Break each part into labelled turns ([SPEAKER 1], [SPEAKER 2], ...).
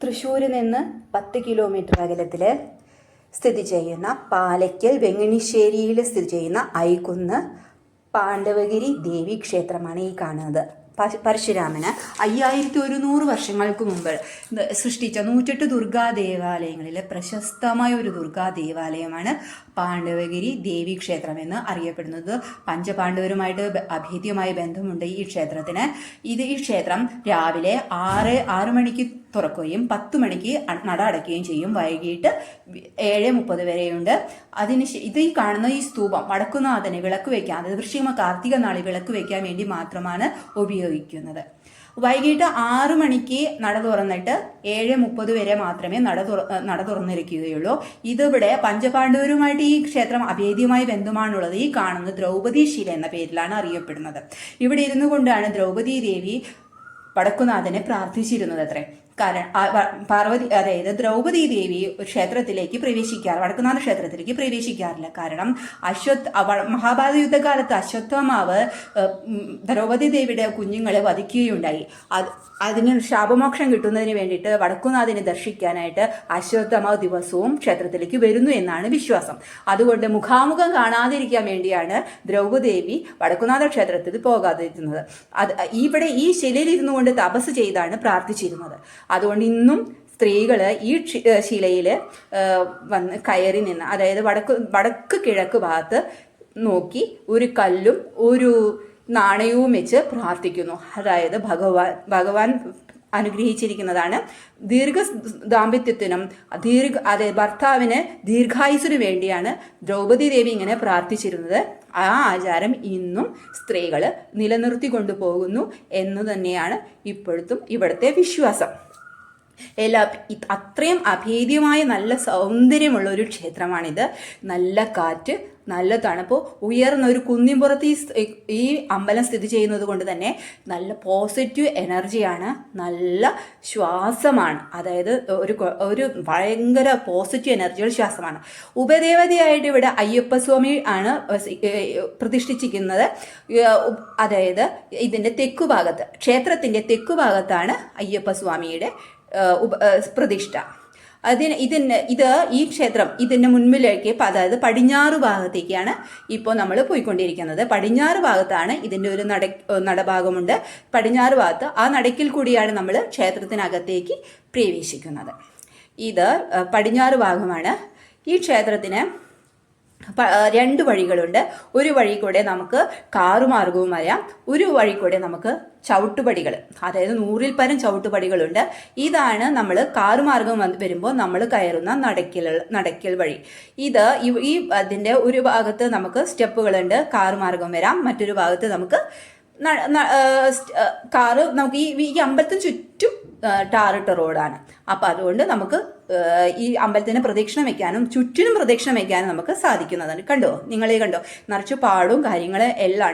[SPEAKER 1] തൃശ്ശൂരിൽ നിന്ന് പത്ത് കിലോമീറ്റർ അകലത്തിൽ സ്ഥിതി ചെയ്യുന്ന പാലയ്ക്കൽ വെങ്ങണിശ്ശേരിയിൽ സ്ഥിതി ചെയ്യുന്ന ഐകുന്ന് പാണ്ഡവഗിരി ദേവി ക്ഷേത്രമാണ് ഈ കാണുന്നത്. പരശുരാമന് അയ്യായിരത്തി ഒരുന്നൂറ് വർഷങ്ങൾക്ക് മുമ്പ് സൃഷ്ടിച്ച നൂറ്റെട്ട് ദുർഗാ ദേവാലയങ്ങളിലെ പ്രശസ്തമായ ഒരു ദുർഗാ ദേവാലയമാണ് പാണ്ഡവഗിരി ദേവി ക്ഷേത്രം എന്ന് അറിയപ്പെടുന്നത്. പഞ്ചപാണ്ഡവരുമായിട്ട് അഭേദ്യമായ ബന്ധമുണ്ട് ഈ ക്ഷേത്രത്തിന്. ഇത് ഈ ക്ഷേത്രം രാവിലെ ആറ് ആറു മണിക്ക് തുറക്കുകയും പത്ത് മണിക്ക് നട അടയ്ക്കുകയും ചെയ്യും. വൈകിട്ട് ഏഴ് മുപ്പത് വരെയുണ്ട്. അതിന് ഇത് ഈ കാണുന്ന ഈ സ്തൂപം വടക്കുനാഥന് വിളക്ക് വയ്ക്കാൻ അതായത് വൃശ്ചിക കാർത്തിക നാളിൽ വിളക്ക് വയ്ക്കാൻ വേണ്ടി മാത്രമാണ് ഉപയോഗിക്കുന്നത്. വൈകിട്ട് ആറ് മണിക്ക് നട തുറന്നിട്ട് ഏഴ് മുപ്പത് വരെ മാത്രമേ നട തുറ നട തുറന്നിരിക്കുകയുള്ളൂ. ഇതിവിടെ പഞ്ചപാണ്ഡവരുമായിട്ട് ഈ ക്ഷേത്രം അഭേദ്യമായ ബന്ധമാണുള്ളത് ഈ കാണുന്ന ദ്രൗപദി ശില എന്ന പേരിലാണ് അറിയപ്പെടുന്നത്. ഇവിടെ ഇരുന്നു കൊണ്ടാണ് ദ്രൗപദി ദേവി വടക്കുനാഥനെ പ്രാർത്ഥിച്ചിരുന്നത് അത്രേ. കാരണം പാർവതി അതായത് ദ്രൗപദി ദേവി ക്ഷേത്രത്തിലേക്ക് പ്രവേശിക്കാറ് വടക്കുന്നാഥ ക്ഷേത്രത്തിലേക്ക് പ്രവേശിക്കാറില്ല. കാരണം അശ്വത് മഹാഭാരത യുദ്ധകാലത്ത് അശ്വത്ഥമാവ് ദ്രൗപദി ദേവിയുടെ കുഞ്ഞുങ്ങളെ വധിക്കുകയുണ്ടായി. അത് അതിന് ശാപമോക്ഷം കിട്ടുന്നതിന് വേണ്ടിയിട്ട് വടക്കുനാഥിനെ ദർശിക്കാനായിട്ട് അശ്വത്ഥമാവ് ദിവസവും ക്ഷേത്രത്തിലേക്ക് വരുന്നു എന്നാണ് വിശ്വാസം. അതുകൊണ്ട് മുഖാമുഖം കാണാതിരിക്കാൻ വേണ്ടിയാണ് ദ്രൗപദേവി വടക്കുനാഥ ക്ഷേത്രത്തിൽ പോകാതിരുന്നത്. അത് ഇവിടെ ഈ ശിലയിൽ ഇരുന്നു കൊണ്ട് തപസ് ചെയ്താണ് പ്രാർത്ഥിച്ചിരുന്നത്. അതുകൊണ്ട് ഇന്നും സ്ത്രീകൾ ഈ ശിലയിൽ വന്ന് കയറി നിന്ന് അതായത് വടക്ക് വടക്ക് കിഴക്ക് ഭാഗത്ത് നോക്കി ഒരു കല്ലും ഒരു നാണയവും വെച്ച് പ്രാർത്ഥിക്കുന്നു. അതായത് ഭഗവാൻ ഭഗവാൻ അനുഗ്രഹിച്ചിരിക്കുന്നതാണ്. ദീർഘ ദാമ്പത്യത്തിനും ദീർഘ അതെ ഭർത്താവിന് ദീർഘായുസിനു വേണ്ടിയാണ് ദ്രൗപദി ദേവി ഇങ്ങനെ പ്രാർത്ഥിച്ചിരുന്നത്. ആ ആചാരം ഇന്നും സ്ത്രീകൾ നിലനിർത്തി കൊണ്ടുപോകുന്നു എന്ന് തന്നെയാണ് ഇപ്പോഴത്തും ഇവിടുത്തെ വിശ്വാസം. എല്ലാ അത്രയും അഭേദ്യമായ നല്ല സൗന്ദര്യമുള്ള ഒരു ക്ഷേത്രമാണിത്. നല്ല കാറ്റ് നല്ല തണുപ്പ് ഉയർന്ന ഒരു കുന്നിൻപുറത്ത് ഈ ഈ അമ്പലം സ്ഥിതി ചെയ്യുന്നത് കൊണ്ട് തന്നെ നല്ല പോസിറ്റീവ് എനർജിയാണ് നല്ല ശ്വാസമാണ്. അതായത് ഒരു ഒരു ഭയങ്കര പോസിറ്റീവ് എനർജിയുള്ള ശ്വാസമാണ്. ഉപദേവതയായിട്ട് ഇവിടെ അയ്യപ്പസ്വാമി ആണ് പ്രതിഷ്ഠിച്ചിരിക്കുന്നത്. അതായത് ഇതിന്റെ തെക്കു ഭാഗത്ത് ക്ഷേത്രത്തിന്റെ തെക്കു ഭാഗത്താണ് അയ്യപ്പസ്വാമിയുടെ പ്രതിഷ്ഠ. അതിന് ഇതിന് ഇത് ഈ ക്ഷേത്രം ഇതിന്റെ മുൻപിലേക്ക് അതായത് പടിഞ്ഞാറ് ഭാഗത്തേക്കാണ് ഇപ്പോൾ നമ്മൾ പോയിക്കൊണ്ടിരിക്കുന്നത്. പടിഞ്ഞാറ് ഭാഗത്താണ് ഇതിന്റെ ഒരു നട നടഭാഗമുണ്ട്. പടിഞ്ഞാറ് ഭാഗത്ത് ആ നടക്കിൽ കൂടിയാണ് നമ്മൾ ക്ഷേത്രത്തിനകത്തേക്ക് പ്രവേശിക്കുന്നത്. ഇത് പടിഞ്ഞാറ് ഭാഗമാണ്. ഈ ക്ഷേത്രത്തിന് രണ്ട് വഴികളുണ്ട്. ഒരു വഴി കൂടെ നമുക്ക് കാറുമാർഗവും അറിയാം ഒരു വഴി കൂടെ നമുക്ക് ചവിട്ടുപടികൾ അതായത് നൂറിൽ പരം ചവിട്ടുപടികളുണ്ട്. ഇതാണ് നമ്മൾ കാറുമാർഗം വരുമ്പോൾ നമ്മൾ കയറുന്ന നടക്കൽ നടക്കൽ വഴി. ഇത് ഈ- അതിന്റെ ഒരു ഭാഗത്ത് നമുക്ക് സ്റ്റെപ്പുകളുണ്ട് കാറുമാർഗം വരാം. മറ്റൊരു ഭാഗത്ത് നമുക്ക് കാറ് നമുക്ക് ഈ ഈ അമ്പലത്തിന് ചുറ്റും ടാറിട്ട റോഡാണ്. അപ്പോൾ അതുകൊണ്ട് നമുക്ക് ഈ അമ്പലത്തിന് പ്രദക്ഷിണം വയ്ക്കാനും ചുറ്റിനും പ്രദക്ഷിണം വയ്ക്കാനും നമുക്ക് സാധിക്കുന്നതാണ്. കണ്ടോ? നിങ്ങളെ കണ്ടോ? നിറച്ച് പാടും കാര്യങ്ങൾ എല്ലാം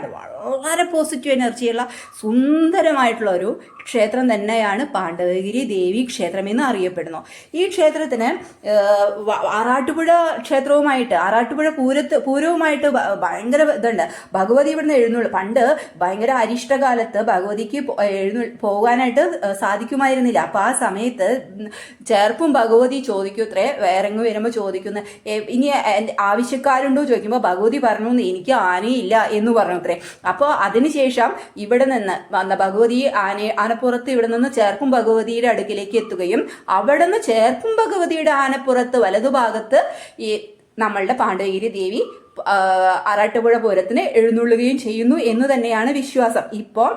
[SPEAKER 1] വളരെ പോസിറ്റീവ് എനർജിയുള്ള സുന്ദരമായിട്ടുള്ള ഒരു ക്ഷേത്രം തന്നെയാണ് പാണ്ഡവഗിരി ദേവി ക്ഷേത്രം എന്ന് അറിയപ്പെടുന്നു. ഈ ക്ഷേത്രത്തിന് ആറാട്ടുപുഴ ക്ഷേത്രവുമായിട്ട് ആറാട്ടുപുഴ പൂരത്ത് പൂരവുമായിട്ട് ഭയങ്കര ഇതുണ്ട്. ഭഗവതി ഇവിടുന്ന് എഴുന്നള്ളു. പണ്ട് ഭയങ്കര അരിഷ്ടകാലത്ത് ഭഗവതിക്ക് പോ- എഴുന്ന പോകാനായിട്ട് സാധിക്കുമായിരുന്നില്ല. അപ്പോൾ ആ സമയത്ത് ചേർപ്പും ഭഗവതി ചോദിക്കൂത്രേ ഇറങ്ങി വരുമ്പോൾ ചോദിക്കുന്ന "ഏ, ഇനി ആവശ്യക്കാരുണ്ടോ? ചോദിക്കുമ്പോൾ ഭഗവതി പറഞ്ഞു എനിക്ക് ആനയില്ല എന്ന് പറഞ്ഞു അത്രേ. അപ്പോൾ അതിനുശേഷം ഇവിടെ നിന്ന് വന്ന ഭഗവതി ആന ആനപ്പുറത്ത് ഇവിടെ നിന്ന് ചേർക്കും ഭഗവതിയുടെ അടുക്കിലേക്ക് എത്തുകയും അവിടെ നിന്ന് ചേർക്കും ഭഗവതിയുടെ ആനപ്പുറത്ത് വലതുഭാഗത്ത് ഈ നമ്മളുടെ പാണ്ഡവഗിരി ദേവി ആറാട്ടുപുഴ പൂരത്തിന് എഴുന്നള്ളുകയും ചെയ്യുന്നു എന്ന് തന്നെയാണ് വിശ്വാസം. ഇപ്പോൾ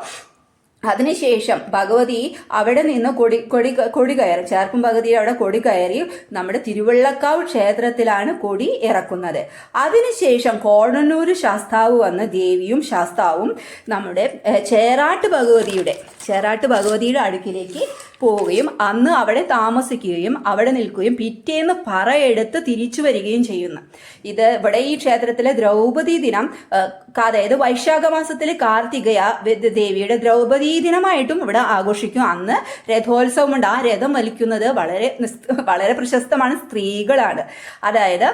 [SPEAKER 1] അതിനുശേഷം ഭഗവതി അവിടെ നിന്ന് കൊടി കൊടി കൊടി കയറി ചേർപ്പും ഭഗവതി അവിടെ കൊടി കയറി നമ്മുടെ തിരുവള്ളക്കാവ് ക്ഷേത്രത്തിലാണ് കൊടി ഇറക്കുന്നത്. അതിനുശേഷം കോടന്നൂർ ശാസ്താവ് വന്ന ദേവിയും ശാസ്താവും നമ്മുടെ ചേറാട്ട് ഭഗവതിയുടെ ചേറാട്ട് ഭഗവതിയുടെ അടുക്കിലേക്ക് പോവുകയും അന്ന് അവിടെ താമസിക്കുകയും അവിടെ നിൽക്കുകയും പിറ്റേന്ന് പറയെടുത്ത് തിരിച്ചു വരികയും ചെയ്യുന്നു. ഇത് ഇവിടെ ഈ ക്ഷേത്രത്തിലെ ദ്രൗപദി ദിനം അതായത് വൈശാഖ മാസത്തിൽ കാർത്തികയ ദേവിയുടെ ദ്രൗപദി ദിനമായിട്ടും ഇവിടെ ആഘോഷിക്കും. അന്ന് രഥോത്സവമുണ്ട് ആ രഥം വലിക്കുന്നത് വളരെ വളരെ പ്രശസ്തമാണ് സ്ത്രീകളാണ്. അതായത്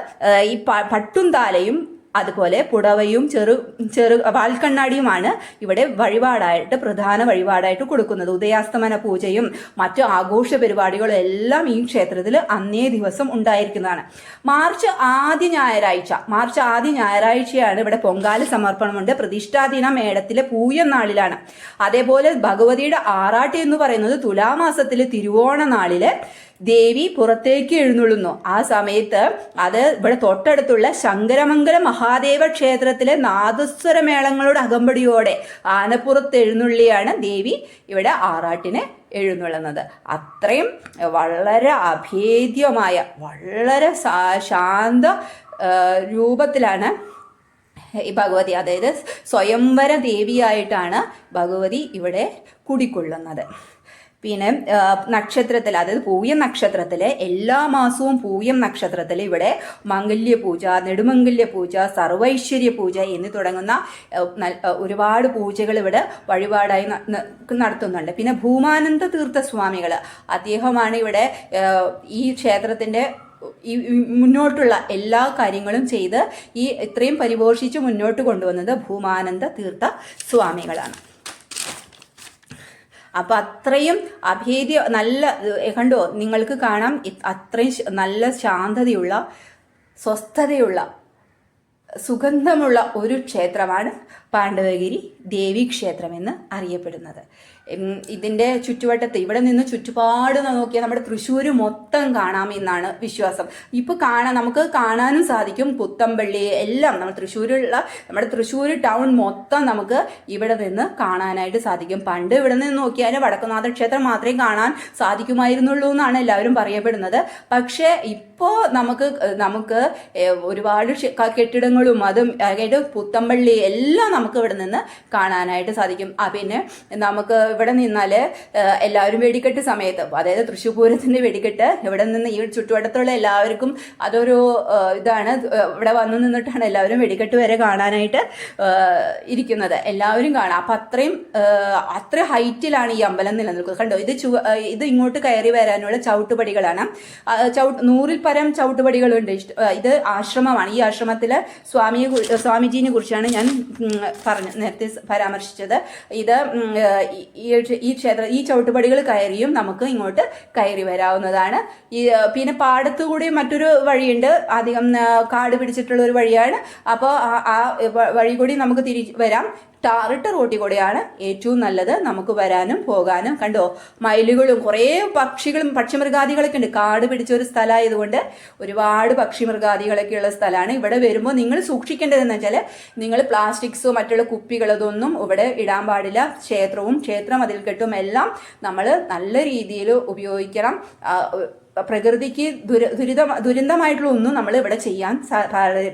[SPEAKER 1] ഈ പട്ടും താലയും അതുപോലെ പുടവയും ചെറു ചെറു വാൽക്കണ്ണാടിയുമാണ് ഇവിടെ വഴിപാടായിട്ട് പ്രധാന വഴിപാടായിട്ട് കൊടുക്കുന്നത്. ഉദയാസ്തമന പൂജയും മറ്റു ആഘോഷ പരിപാടികളും എല്ലാം ഈ ക്ഷേത്രത്തിൽ അന്നേ ദിവസം ഉണ്ടായിരിക്കുന്നതാണ്. മാർച്ച് ആദ്യ ഞായറാഴ്ച മാർച്ച് ആദ്യ ഞായറാഴ്ചയാണ് ഇവിടെ പൊങ്കാല സമർപ്പണമുണ്ട്. പ്രതിഷ്ഠാദിന മേടത്തിലെ പൂയം നാളിലാണ്. അതേപോലെ ഭഗവതിയുടെ ആറാട്ട് എന്ന് പറയുന്നത് തുലാമാസത്തിലെ തിരുവോണ നാളിൽ ദേവി പുറത്തേക്ക് എഴുന്നള്ളുന്നു. ആ സമയത്ത് അത് ഇവിടെ തൊട്ടടുത്തുള്ള ശങ്കരമംഗല മഹാദേവ ക്ഷേത്രത്തിലെ നാദസ്വര മേളങ്ങളുടെ അകമ്പടിയോടെ ആനപ്പുറത്ത് എഴുന്നള്ളിയാണ് ദേവി ഇവിടെ ആറാട്ടിനെ എഴുന്നള്ളുന്നത്. അത്രയും വളരെ അഭേദ്യമായ വളരെ ശാന്ത രൂപത്തിലാണ് ഈ ഭഗവതി. അതായത് സ്വയംവര ദേവിയായിട്ടാണ് ഭഗവതി ഇവിടെ കുടിക്കൊള്ളുന്നത് പിന്നെ നക്ഷത്രത്തിൽ അതായത് പൂയം നക്ഷത്രത്തിലെ എല്ലാ മാസവും പൂയം നക്ഷത്രത്തിൽ ഇവിടെ മംഗല്യ പൂജ നെടുമംഗല്യ പൂജ സർവൈശ്വര്യ പൂജ എന്നീ തുടങ്ങുന്ന ഒരുപാട് പൂജകൾ ഇവിടെ വഴിപാടായി നടത്തുന്നുണ്ട്. പിന്നെ ഭൂമാനന്ദ തീർത്ഥ സ്വാമികൾ അദ്ദേഹമാണ് ഇവിടെ ഈ ക്ഷേത്രത്തിന്റെ ഈ മുന്നോട്ടുള്ള എല്ലാ കാര്യങ്ങളും ചെയ്ത് ഈ ഇത്രയും പരിപോഷിച്ച് മുന്നോട്ട് കൊണ്ടുവന്നത് ഭൂമാനന്ദ തീർത്ഥ സ്വാമികളാണ് അപ്പം അത്രയും അഭേദ്യ നല്ല കണ്ടോ നിങ്ങൾക്ക് കാണാം അത്രയും നല്ല ശാന്തതയുള്ള സ്വസ്ഥതയുള്ള സുഗന്ധമുള്ള ഒരു ക്ഷേത്രമാണ് പാണ്ഡവഗിരി ദേവി ക്ഷേത്രം എന്ന് അറിയപ്പെടുന്നത്. ഇതിന്റെ ചുറ്റുവട്ടത്ത് ഇവിടെ നിന്ന് ചുറ്റുപാട് നോക്കിയാൽ നമ്മുടെ തൃശ്ശൂർ മൊത്തം കാണാമെന്നാണ് വിശ്വാസം. ഇപ്പോൾ കാണാൻ നമുക്ക് കാണാനും സാധിക്കും. പുത്തമ്പള്ളി എല്ലാം നമ്മൾ തൃശ്ശൂരുള്ള നമ്മുടെ തൃശ്ശൂർ ടൗൺ മൊത്തം നമുക്ക് ഇവിടെ നിന്ന് കാണാനായിട്ട് സാധിക്കും. പണ്ട് ഇവിടെ നിന്ന് നോക്കിയാൽ വടക്കുനാഥ ക്ഷേത്രം മാത്രമേ കാണാൻ സാധിക്കുമായിരുന്നുള്ളൂ എന്നാണ് എല്ലാവരും പറയപ്പെടുന്നത്. പക്ഷേ ഇപ്പോൾ നമുക്ക് നമുക്ക് ഒരുപാട് ക്ഷേ- ക- കെട്ടിടങ്ങളും അതും അതായത് പുത്തമ്പള്ളി എല്ലാം നമുക്ക് ഇവിടെ നിന്ന് കാണാനായിട്ട് സാധിക്കും. ആ പിന്നെ നമുക്ക് ഇവിടെ നിന്നാൽ എല്ലാവരും വെടിക്കെട്ട് സമയത്ത് അതായത് തൃശ്ശൂർ പൂരത്തിന്റെ വെടിക്കെട്ട് ഇവിടെ നിന്ന് ഈ ചുറ്റുവട്ടത്തുള്ള എല്ലാവർക്കും അതൊരു ഇതാണ് ഇവിടെ വന്നു നിന്നിട്ടാണ് എല്ലാവരും വെടിക്കെട്ട് വരെ കാണാനായിട്ട് ഇരിക്കുന്നത്. എല്ലാവരും കാണാം. അപ്പം അത്രയും അത്ര ഹൈറ്റിലാണ് ഈ അമ്പലം നിലനിൽക്കുന്നത്. കണ്ടോ ഇത് ഇത് ഇങ്ങോട്ട് കയറി വരാനുള്ള ചവിട്ടുപടികളാണ്. ചവിട്ട് നൂറിൽ പരം ചവിട്ടുപടികളുണ്ട്. ഇത് ആശ്രമമാണ്. ഈ ആശ്രമത്തിൽ സ്വാമിയെ സ്വാമിജീനെ കുറിച്ചാണ് ഞാൻ പറഞ്ഞ നേരത്തെ പരാമർശിച്ചത്. ഇത് ഈ- ഈ ക്ഷേ- ഈ ക്ഷേത്ര ഈ ചവിട്ടുപടികൾ കയറിയും നമുക്ക് ഇങ്ങോട്ട് കയറി വരാവുന്നതാണ്. ഈ പിന്നെ പാടത്തു കൂടി മറ്റൊരു വഴിയുണ്ട്. അധികം കാട് പിടിച്ചിട്ടുള്ള ഒരു വഴിയാണ്. അപ്പോൾ ആ വഴി കൂടി നമുക്ക് തിരി വരാം. ടാറിട്ട റോട്ടിൽ കൂടെയാണ് ഏറ്റവും നല്ലത്. നമുക്ക് വരാനും പോകാനും. കണ്ടോ? മയിലുകളും കുറേ പക്ഷികളും പക്ഷിമൃഗാദികളൊക്കെ ഉണ്ട്. കാട് പിടിച്ച ഒരു സ്ഥലമായതുകൊണ്ട് ഒരുപാട് പക്ഷിമൃഗാദികളൊക്കെ ഉള്ള സ്ഥലമാണ്. ഇവിടെ വരുമ്പോൾ നിങ്ങൾ സൂക്ഷിക്കേണ്ടതെന്ന് വെച്ചാൽ നിങ്ങൾ പ്ലാസ്റ്റിക്സോ മറ്റുള്ള കുപ്പികളതൊന്നും ഇവിടെ ഇടാൻ പാടില്ല. ക്ഷേത്രവും ക്ഷേത്രം അതിൽ കെട്ടും എല്ലാം നമ്മൾ നല്ല രീതിയിൽ ഉപയോഗിക്കണം. പ്രകൃതിക്ക് ദുര ദുരിതം ദുരന്തമായിട്ടുള്ള ഒന്നും നമ്മൾ ഇവിടെ ചെയ്യാൻ പാടില്ല